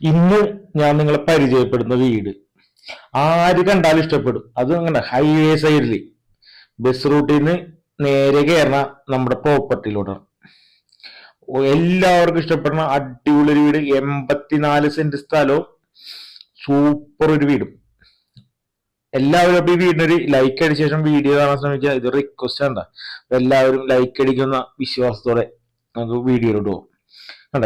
ഇന്ന് ഞാൻ നിങ്ങളെ പരിചയപ്പെടുന്ന വീട്. ആര് കണ്ടാലും ഇഷ്ടപ്പെടും. അത് അങ്ങനെ ഹൈവേ സൈഡിൽ ബസ് റൂട്ടിൽ നിന്ന് നേരെ കയറണ നമ്മുടെ പ്രോപ്പർട്ടിയിലൂടെ എല്ലാവർക്കും ഇഷ്ടപ്പെടുന്ന അടിപൊളി ഒരു വീട്. എൺപത്തിനാല് സെന്റ് സ്ഥലവും സൂപ്പർ ഒരു വീടും. എല്ലാവരും അപ്പൊ ഈ വീടിനൊരു ലൈക്ക് അടിച്ച ശേഷം വീഡിയോ കാണാൻ ശ്രമിക്കുക ഇത് റിക്വസ്റ്റ് ആണ് എല്ലാവരും ലൈക്ക് അടിക്കുന്ന വിശ്വാസത്തോടെ നമുക്ക് വീഡിയോയിലോട്ട് പോകും കണ്ട?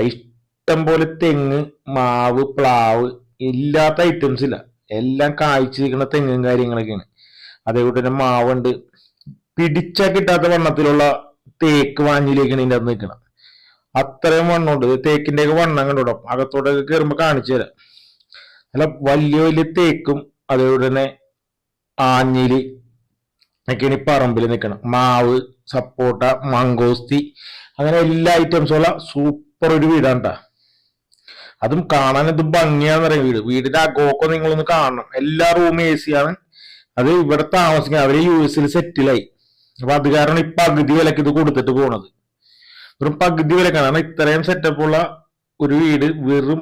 ഇഷ്ടം പോലെ തെങ്ങ് മാവ് പ്ലാവ് ഇല്ലാത്ത ഐറ്റംസ് ഇല്ല. എല്ലാം കായ്ച്ചു നിൽക്കുന്ന തെങ്ങും കാര്യങ്ങളൊക്കെയാണ്. അതേപോലെ തന്നെ മാവുണ്ട്. പിടിച്ചാൽ കിട്ടാത്ത വണ്ണത്തിലുള്ള തേക്ക് വാഞ്ഞിലേക്കാണ് ഇതിന്റെ അകത്ത് നിൽക്കണം അത്രയും വണ്ണമുണ്ട്. തേക്കിന്റെയൊക്കെ വണ്ണം കണ്ടോ? അകത്തോട്ടൊക്കെ കയറുമ്പോൾ കാണിച്ചു തരാം. അല്ല വലിയ വലിയ തേക്കും അതേപോലെ തന്നെ ആഞ്ഞിൽ ഒക്കെയാണ് ഈ പറമ്പിൽ നിൽക്കണം മാവ് സപ്പോട്ട മങ്കോസ്തി അങ്ങനെ എല്ലാ ഐറ്റംസും ഉള്ള സൂപ്പർ ഒരു വീടാണ് ട്ടാ. അതും കാണാൻ ഇത് ഭംഗിയാന്ന് പറയും വീട് വീടിന്റെ അകോക്കെ നിങ്ങളൊന്ന് കാണണം. എല്ലാ റൂമും എ സി ആണ്. അത് ഇവിടെ താമസിക്കാൻ അവർ യു എസിൽ സെറ്റിലായി അപ്പൊ അത് കാരണം ഈ പകുതി വിലക്ക് ഇത് കൊടുത്തിട്ട് പോണത്. വെറും പകുതി വിലക്കാണ് കാരണം ഇത്രയും സെറ്റപ്പ് ഉള്ള ഒരു വീട് വെറും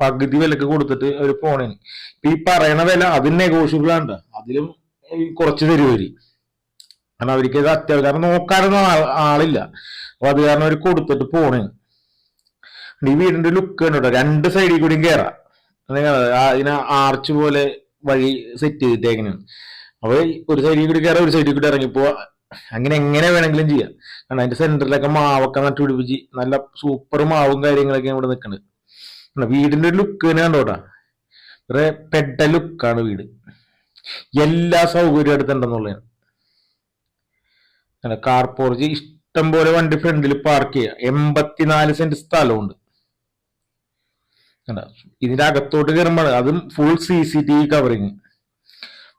പകുതി വിലക്ക് കൊടുത്തിട്ട് അവർ പോണേന്. ഇപ്പൊ ഈ പറയണ വില അതിന് നെഗോഷ്യബിൾ ആണ് അതിലും കുറച്ച് തരുവര് കാരണം അവർക്ക് ഇത് അത്യാവശ്യം കാരണം നോക്കാനൊന്നും ആളില്ല. അപ്പൊ അത് കാരണം അവർ കൊടുത്തിട്ട് പോണേന്. ഈ വീടിന്റെ ലുക്ക് കണ്ടോ രണ്ട് സൈഡിൽ കൂടിയും കയറാം ഇങ്ങനെ ആർച്ച് പോലെ വഴി സെറ്റ് ചെയ്തിട്ടേക്കണാണ് അപ്പൊ ഒരു സൈഡിൽ കൂടി കയറാം ഒരു സൈഡിൽ കൂടി ഇറങ്ങിപ്പോ അങ്ങനെ എങ്ങനെ വേണമെങ്കിലും ചെയ്യാം. കാരണം അതിന്റെ സെന്ററിലൊക്കെ മാവൊക്കെ നട്ടുപിടിപ്പിച്ച് നല്ല സൂപ്പർ മാവും കാര്യങ്ങളൊക്കെ ഇവിടെ നിൽക്കുന്നത്? വീടിന്റെ ഒരു ലുക്ക് തന്നെ കണ്ടോട്ടാ വേറെ പെട്ട ലുക്കാണ് വീട്. എല്ലാ സൗകര്യവും അടുത്തുണ്ടെന്നുള്ളതാണ്. കാർ പോർച്ച് ഇഷ്ടം പോലെ വണ്ടി ഫ്രണ്ടിൽ പാർക്ക് ചെയ്യുക എൺപത്തിനാല് സെന്റ് സ്ഥലമുണ്ട്. കണ്ടോ? ഇതിന്റെ അകത്തോട്ട് കയറുമ്പോൾ അതും full C C T V covering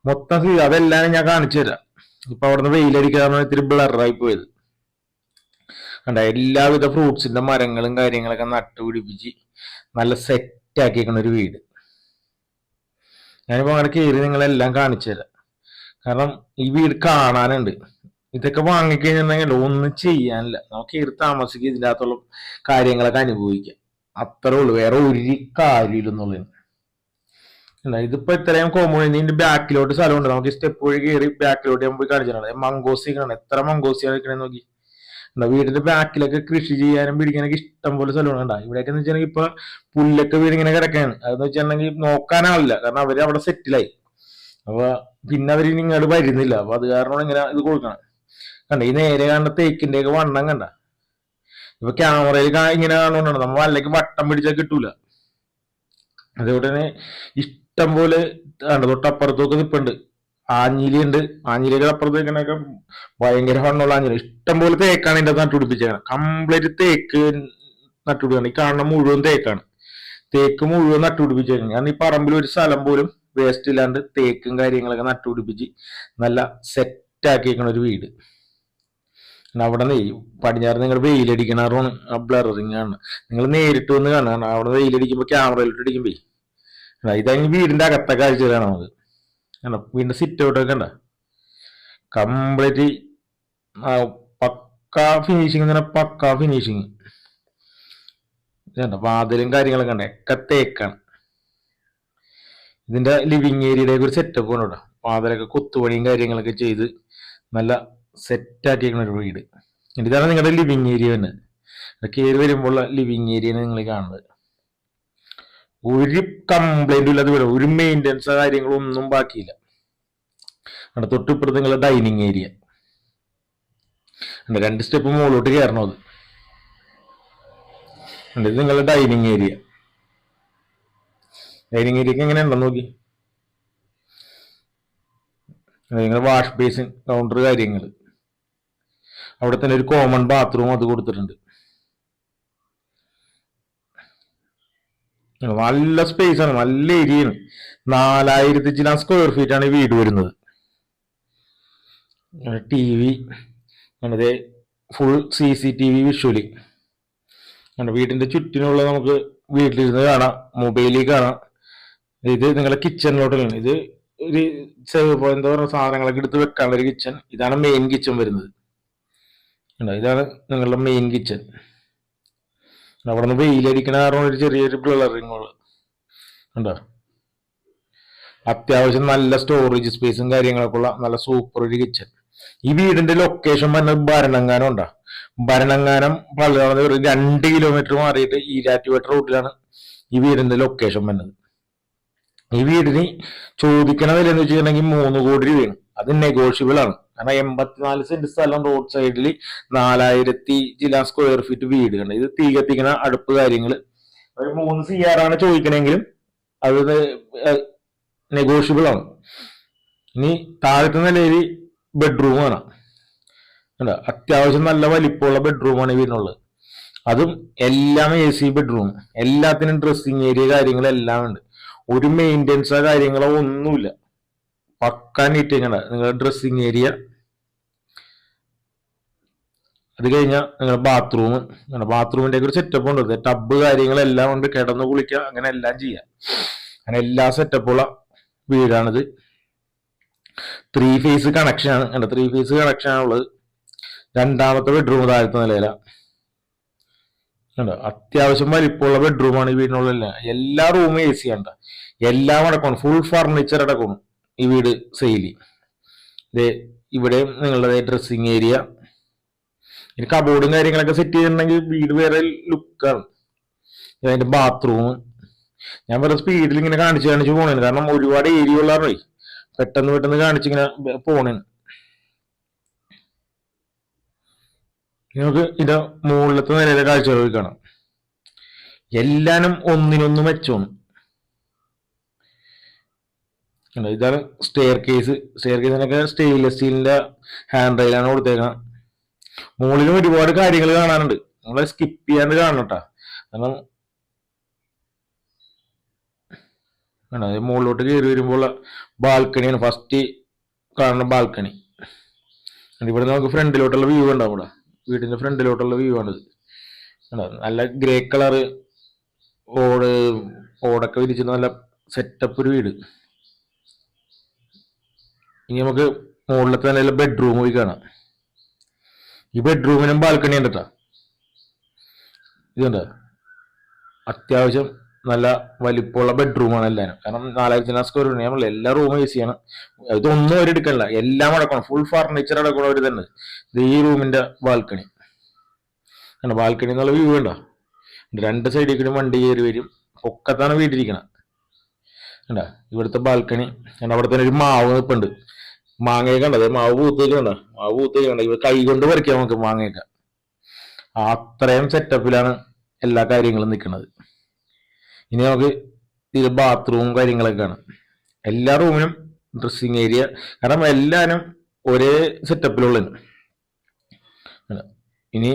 മൊത്തം സി അതെല്ലാം ഞാൻ കാണിച്ചു തരാം. ഇപ്പൊ അവിടുന്ന് വെയിലടിക്കാന്ന് ഇത്തിരി ബ്ലറായി പോയത്. കണ്ട എല്ലാവിധ ഫ്രൂട്ട്സിന്റെ മരങ്ങളും കാര്യങ്ങളൊക്കെ നട്ടുപിടിപ്പിച്ച് നല്ല സെറ്റ് ആക്കിയേക്കണ ഒരു വീട്. ഞാനിപ്പോ അങ്ങനെ കയറി നിങ്ങളെല്ലാം കാണിച്ചു തരാം. കാരണം ഈ വീട് കാണാനുണ്ട്. ഇതൊക്കെ വാങ്ങിക്കഴിഞ്ഞിട്ടുണ്ടെങ്കിൽ ഒന്നും ചെയ്യാനില്ല. നമുക്ക് കയറി താമസിക്കുക ഇതിന്റെ അകത്തുള്ള കാര്യങ്ങളൊക്കെ അനുഭവിക്കാം. അത്രേ ഉള്ളൂ. വേറെ ഒരു കാര്യമില്ലെന്നുള്ളത് അല്ല ഇതിപ്പോ ഇത്രയും കോമൺ ഇതിന്റെ ബാക്കിലോട്ട് സ്ഥലമുണ്ട് നമുക്ക് സ്റ്റെപ്പ് വഴി കയറി ബാക്കിലോട്ട് ഞാൻ പോയി കാണിച്ചിട്ടുണ്ട് മങ്കോസി കാണാം. എത്ര മംഗോസിയാണ് ഇരിക്കണേ നോക്കി. എന്താ വീടിന്റെ ബാക്കിലൊക്കെ കൃഷി ചെയ്യാനും പിടിക്കാനൊക്കെ ഇഷ്ടം പോലെ സ്ഥലമാണ് ഉണ്ടാ. ഇവിടെയൊക്കെ എന്ന് വെച്ചിട്ടുണ്ടെങ്കിൽ ഇപ്പൊ പുല്ലൊക്കെ വീടിങ്ങനെ കിടക്കാണ്. അതെന്ന് വെച്ചിട്ടുണ്ടെങ്കിൽ നോക്കാനാവില്ല കാരണം അവർ അവിടെ സെറ്റിലായി അപ്പൊ പിന്നെ അവർ ഇനി ഇങ്ങോട്ട് വരുന്നില്ല. അപ്പൊ അത് കാരണം ഇങ്ങനെ ഇത് കൊടുക്കണം കണ്ട ഈ നേരെ കണ്ട തേക്കിന്റെ ഒക്കെ വണ്ണം കണ്ട. ഇപ്പൊ ക്യാമറയിൽ ഇങ്ങനെ കാണുകൊണ്ടാണ് നമ്മൾ വല്ലക്ക് വട്ടം പിടിച്ചാൽ കിട്ടൂല. അതുകൊണ്ട് തന്നെ ഇഷ്ടം പോലെ തൊട്ടപ്പുറത്തൊക്കെ നിപ്പുണ്ട്. ആഞ്ഞിലി ഉണ്ട് ആഞ്ഞിലിയുടെ അപ്പുറത്ത് ഇങ്ങനെയൊക്കെ ഭയങ്കര ഫണ്ണുള്ള ആഞ്ഞിലി ഇഷ്ടം പോലെ തേക്കാണ് ഇതിന്റെ നട്ടുപിടിപ്പിച്ചേക്കണം കംപ്ലീറ്റ് തേക്ക് നട്ടുപിടിക്കണം ഈ കാണുന്ന മുഴുവൻ തേക്കാണ്. തേക്ക് മുഴുവൻ നട്ടുപിടിപ്പിച്ചേക്കണം കാരണം ഈ പറമ്പിൽ ഒരു സ്ഥലം പോലും വേസ്റ്റ് ഇല്ലാണ്ട് തേക്കും കാര്യങ്ങളൊക്കെ നട്ടുപിടിപ്പിച്ച് നല്ല സെറ്റ് ആക്കിയേക്കണ ഒരു വീട്. അവിടെ നിന്ന് പടിഞ്ഞാറ് നിങ്ങൾ വെയിലടിക്കണാറാണ് ആ ബ്ലറിങ് ആണ്. നിങ്ങൾ നേരിട്ട് വന്ന് കാണാൻ അവിടെ വെയിലടിക്കുമ്പോൾ ക്യാമറയിലിട്ട് അടിക്കുമ്പോ ഇതാണെങ്കിൽ വീടിന്റെ അകത്തെ കാഴ്ചകളാണ് നമുക്ക്. കണ്ടോ? വീടിന്റെ സിറ്റ് ഔട്ടൊക്കെ കണ്ട? കംപ്ലീറ്റ് പക്ക ഫിനിഷിങ് തന്നെ പക്ക ഫിനിഷിങ് കണ്ട വാതിലും കാര്യങ്ങളൊക്കെ ഉണ്ട് ഒക്കെ തേക്കാണ്. ഇതിന്റെ ലിവിങ് ഏരിയയുടെ ഒരു സെറ്റപ്പ് ഉണ്ട് വാതിലൊക്കെ കൊത്തുപണിയും കാര്യങ്ങളൊക്കെ ചെയ്ത് നല്ല സെറ്റ് ആക്കിയിരിക്കുന്ന ഒരു വീട്. ഇതാണ് നിങ്ങളുടെ ലിവിങ് ഏരിയ തന്നെ. കയറി വരുമ്പോൾ ലിവിങ് ഏരിയയാണ് നിങ്ങൾ കാണുന്നത്. ഒരു കംപ്ലൈന്റും ഇല്ലാതെ വീട് ഒരു മെയിന്റെനൻസ് കാര്യങ്ങളും ഒന്നും ബാക്കിയില്ല. അവിടെ തൊട്ടിപ്പുറത്ത് നിങ്ങളുടെ ഡൈനിങ് ഏരിയ രണ്ട് സ്റ്റെപ്പ് മുകളിലോട്ട് കയറണം അത്. ഇത് നിങ്ങളുടെ ഡൈനിങ് ഏരിയ ഡൈനിങ് ഏരിയക്ക് എങ്ങനെ ഉണ്ടെന്ന് നോക്കി. നിങ്ങൾ വാഷ് ബേസിൻ കൗണ്ടർ കാര്യങ്ങൾ അവിടെ തന്നെ ഒരു കോമൺ ബാത്റൂം അത് കൊടുത്തിട്ടുണ്ട്. നല്ല സ്പേസ് ആണ് നല്ല ഏരിയയാണ് നാലായിരത്തി ചില സ്ക്വയർ ഫീറ്റ് ആണ് ഈ വീട് വരുന്നത്. ടി വി അതെ full C C T V visually വീടിന്റെ ചുറ്റിനുള്ള നമുക്ക് വീട്ടിലിരുന്ന് കാണാം മൊബൈലിൽ കാണാം. ഇത് നിങ്ങളുടെ കിച്ചണിലോട്ടാണ് ഇത് ഒരു എന്താ പറയുക സാധനങ്ങളൊക്കെ എടുത്ത് വെക്കാനുള്ള ഒരു കിച്ചൺ ഇതാണ് മെയിൻ കിച്ചൺ വരുന്നത്? ഇതാണ് നിങ്ങളുടെ മെയിൻ കിച്ചൺ അവിടെ നിന്ന് വെയിലടിക്കണ കാരണം ഒരു ചെറിയൊരു ബ്ലറിങ് ഉണ്ടോ അത്യാവശ്യം നല്ല സ്റ്റോറേജ് സ്പേസും കാര്യങ്ങളൊക്കെ ഉള്ള നല്ല സൂപ്പർ ഒരു കിച്ചൺ ഈ വീടിന്റെ ലൊക്കേഷൻ പറഞ്ഞത് ഭരണങ്ങാനം ഉണ്ടോ? ഭരണങ്ങാനം പലതവണ ഒരു രണ്ട് കിലോമീറ്റർ മാറിയിട്ട് ഈരാറ്റുപേട്ട റൂട്ടിലാണ് ഈ വീടിന്റെ ലൊക്കേഷൻ വന്നത്. ഈ വീടിന് ചോദിക്കണ വില എന്ന് വെച്ചിട്ടുണ്ടെങ്കിൽ മൂന്ന് കോടി രൂപയാണ്. അത് നെഗോഷ്യബിൾ ആണ്. കാരണം എൺപത്തിനാല് സെന്റ് സ്ഥലം റോഡ് സൈഡിൽ നാലായിരത്തി ചില സ്ക്വയർ ഫീറ്റ് വീട് കണ്ട്. ഇത് തീ അടുപ്പ് കാര്യങ്ങൾ മൂന്ന് സി ആർ ആണ് ചോദിക്കണമെങ്കിലും അത് നെഗോഷ്യബിൾ ആണ്. ഇനി താഴത്തെ നിലയിൽ ബെഡ്റൂം ആണ്? അത്യാവശ്യം നല്ല വലിപ്പമുള്ള ബെഡ്റൂമാണ് ഈ വീടിനുള്ളത്. അതും എല്ലാം എ സി ബെഡ്റൂം എല്ലാത്തിനും ഡ്രസ്സിങ് ഏരിയ കാര്യങ്ങളെല്ലാം ഉണ്ട്. ഒരു മെയിന്റെനൻസോ കാര്യങ്ങളോ ഒന്നുമില്ല. പക്കാ നീറ്റ് കണ്ട നിങ്ങളുടെ ഡ്രസ്സിങ് ഏരിയ അത് കഴിഞ്ഞാൽ നിങ്ങളുടെ ബാത്റൂം ബാത്റൂമിന്റെ ഒക്കെ ഒരു സെറ്റപ്പ് ഉണ്ട്. ടബ് കാര്യങ്ങളെല്ലാം ഉണ്ട് കിടന്ന് കുളിക്കുക അങ്ങനെ എല്ലാം ചെയ്യാം. അങ്ങനെ എല്ലാ സെറ്റപ്പുള്ള വീടാണിത്. ത്രീ ഫേസ് കണക്ഷനാണ് കണ്ട? ത്രീ ഫേസ് കണക്ഷൻ ആണുള്ളത് രണ്ടാമത്തെ ബെഡ്റൂം താഴത്തെ നിലയിലാണ് കണ്ടോ? അത്യാവശ്യം വലിപ്പമുള്ള ബെഡ്റൂമാണ് ഈ വീടിനുള്ള എല്ലാ റൂമും എ സി ആണ് എല്ലാം അടക്കണം ഫുൾ ഫർണിച്ചർ അടക്കണം ഈ വീട് ദേ ഇവിടെ നിങ്ങളുടെ ഡ്രസ്സിങ് ഏരിയ ഇനി കബോർഡും കാര്യങ്ങളൊക്കെ സെറ്റ് ചെയ്തിട്ടുണ്ടെങ്കിൽ വീട് വേറെ ലുക്കാണ് അതിന്റെ ബാത്റൂം ഞാൻ വെറുതെ സ്പീഡിൽ ഇങ്ങനെ കാണിച്ച് കാണിച്ച് പോണേന്. കാരണം ഒരുപാട് ഏരിയ ഉള്ളവരേ പെട്ടെന്ന് പെട്ടെന്ന് കാണിച്ചിങ്ങനെ പോണേന്. നമുക്ക് ഇതിന്റെ മുകളിലത്തെ നിലയിലെ കാഴ്ചകൾ കാണാം. എല്ലാനും ഒന്നിനൊന്ന് മെച്ചമാണ്. ഇതാണ് സ്റ്റെയർ കേസ് സ്റ്റെയർ കേസിനൊക്കെ സ്റ്റെയിൻലെസ് സ്റ്റീലിന്റെ ഹാൻഡ് റെയിലാണ് കൊടുത്തേക്കുന്നത് മുകളിലും ഒരുപാട് കാര്യങ്ങൾ കാണാനുണ്ട്. നമ്മളെ സ്കിപ്പ് ചെയ്യാണ്ട് കാണണം കേട്ടോ കാരണം ഇത് മുകളിലോട്ട് കയറി വരുമ്പോൾ ബാൽക്കണിയാണ് ഫസ്റ്റ് കാണുന്ന ബാൽക്കണി ഇവിടെ നമുക്ക് ഫ്രണ്ടിലോട്ടുള്ള വ്യൂ ഉണ്ടാവും ഇവിടെ വീടിന്റെ ഫ്രണ്ടിലോട്ടുള്ള വ്യൂ ആണിത്. നല്ല ഗ്രേ കളർ ഓട് ഓടൊക്കെ വിരിച്ചിട്ട് നല്ല സെറ്റപ്പ് ഒരു വീട്. ഇനി നമുക്ക് മുകളിലത്തെ നിലയിലെ ബെഡ്റൂം പോയി കാണാം. ഈ ബെഡ്റൂമിനും ബാൽക്കണി ഉണ്ട് ഇതുണ്ട്. അത്യാവശ്യം നല്ല വലിപ്പമുള്ള ബെഡ്റൂമാണ് എല്ലാവരും കാരണം നാലായിരത്തി നാല് സ്ക്വയർ ഫീറ്റ് നമ്മൾ എല്ലാ റൂമും യൂസ് ചെയ്യണം ഇതൊന്നും അവർ എടുക്കണില്ല. എല്ലാം അടക്കണം. ഫുൾ ഫർണിച്ചർ അടക്കണം അവർ തന്നെ ഈ റൂമിന്റെ ബാൽക്കണി ബാൽക്കണി എന്നുള്ള വ്യൂ വേണ്ട രണ്ട് സൈഡിൽ കൂടി വണ്ടി കയറി വരും. പൊക്കത്താണ് വീട്ടിരിക്കണം കണ്ടാ ഇവിടുത്തെ ബാൽക്കണി കണ്ട അവിടെ തന്നെ ഒരു മാവ് നിൽപ്പുണ്ട് മാങ്ങയൊക്കെ കണ്ടത് മാവ് പൂത്തേക്ക് കണ്ട? മാവ് പൂത്തേക്ക് കണ്ട? ഇവ കൈ കൊണ്ട് പറിക്കാം നമുക്ക് മാങ്ങയൊക്കെ. അത്രയും സെറ്റപ്പിലാണ് എല്ലാ കാര്യങ്ങളും നിൽക്കുന്നത്. ഇനി നമുക്ക് ഇത് ബാത്റൂം കാര്യങ്ങളൊക്കെ കാണാം എല്ലാ റൂമിനും ഡ്രസ്സിങ് ഏരിയ കാരണം എല്ലാവരും ഒരേ സെറ്റപ്പിലുള്ളതാണ് ഇനി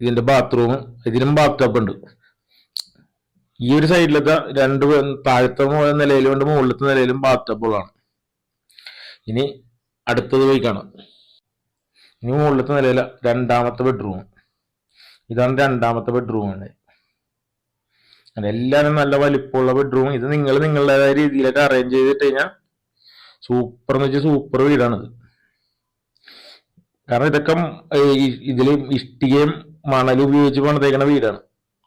ഇതിന്റെ ബാത്റൂം ഇതിനും ബാത്ത് ഉണ്ട്. ഈ ഒരു സൈഡിലത്തെ രണ്ട് താഴത്തെ നിലയിലും ഉണ്ട് മുകളിലത്തെ നിലയിലും ബാത്തപ്പുകളാണ് ഇനി അടുത്തത് പോയി കാണാം. ഇനി മുകളിലത്തെ നിലയില രണ്ടാമത്തെ ബെഡ്റൂം ഇതാണ് രണ്ടാമത്തെ ബെഡ്റൂം ആണ്. എല്ലാവരും നല്ല വലിപ്പമുള്ള ബെഡ്റൂം ഇത് നിങ്ങൾ നിങ്ങളുടേതായ രീതിയിലൊക്കെ അറേഞ്ച് ചെയ്തിട്ട് കഴിഞ്ഞാൽ സൂപ്പർ എന്ന് വെച്ചാൽ സൂപ്പർ വീടാണിത്. കാരണം ഇതൊക്കെ ഇതിൽ ഇഷ്ടികയും മണലും ഉപയോഗിച്ച് പണിതേക്കണ വീടാണ്.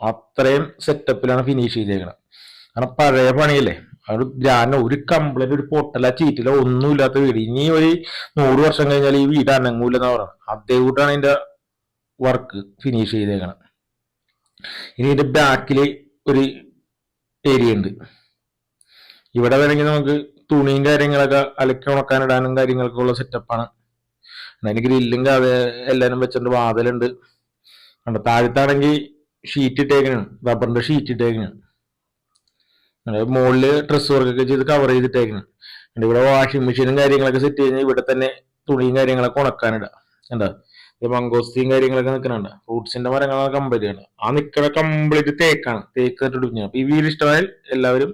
അത്രയും സെറ്റപ്പിലാണ് ഫിനിഷ് ചെയ്തേക്കുന്നത് കാരണം പഴയ പണിയല്ലേ? ഒരു ഗ്രാന ഒരു കംപ്ലൈന്റ് ഒരു പൊട്ടല ചീറ്റില ഒന്നുമില്ലാത്ത വീട്. ഇനി ഒരു നൂറ് വർഷം കഴിഞ്ഞാൽ ഈ വീട് അനങ്ങൂലെന്നാ പറയുന്നത്. അതേ കൂട്ടാണ് ഇതിന്റെ വർക്ക് ഫിനിഷ് ചെയ്തേക്കണം. ഇനി ഇതിന്റെ ബാക്കിൽ ഒരു ഏരിയ ഉണ്ട്. ഇവിടെ വേണമെങ്കിൽ നമുക്ക് തുണിയും കാര്യങ്ങളൊക്കെ അലക്കി ഉണക്കാൻ ഇടാനും കാര്യങ്ങളൊക്കെ ഉള്ള സെറ്റപ്പാണ് അതിന് ഗ്രില്ലും എല്ലാവരും വെച്ചിട്ടുണ്ട്. വാതിലുണ്ട്. കണ്ടോ? താഴത്താണെങ്കിൽ ഷീറ്റ് ഇട്ടേക്കണാണ് റബ്ബറിന്റെ ഷീറ്റ് ഇട്ടേക്കണാണ് മുകളിൽ ഡ്രസ് വർക്കൊക്കെ ചെയ്ത് കവർ ചെയ്തിട്ടേക്കണം ഇവിടെ വാഷിംഗ് മെഷീനും കാര്യങ്ങളൊക്കെ സെറ്റ് കഴിഞ്ഞാൽ ഇവിടെ തന്നെ തുണിയും കാര്യങ്ങളൊക്കെ ഉണക്കാനിടാം. എന്താ ഈ മംഗോസ്തിയും കാര്യങ്ങളൊക്കെ നിൽക്കുന്നുണ്ട് ഫ്രൂട്ട്സിന്റെ മരങ്ങളാണ് ആണ്. ആ നിൽക്കുന്ന കംപ്ലീറ്റ് തേക്കാണ്. തേക്ക് ഇട്ടിട്ട് അപ്പൊ ഈ വീട് ഇഷ്ടമായാൽ എല്ലാവരും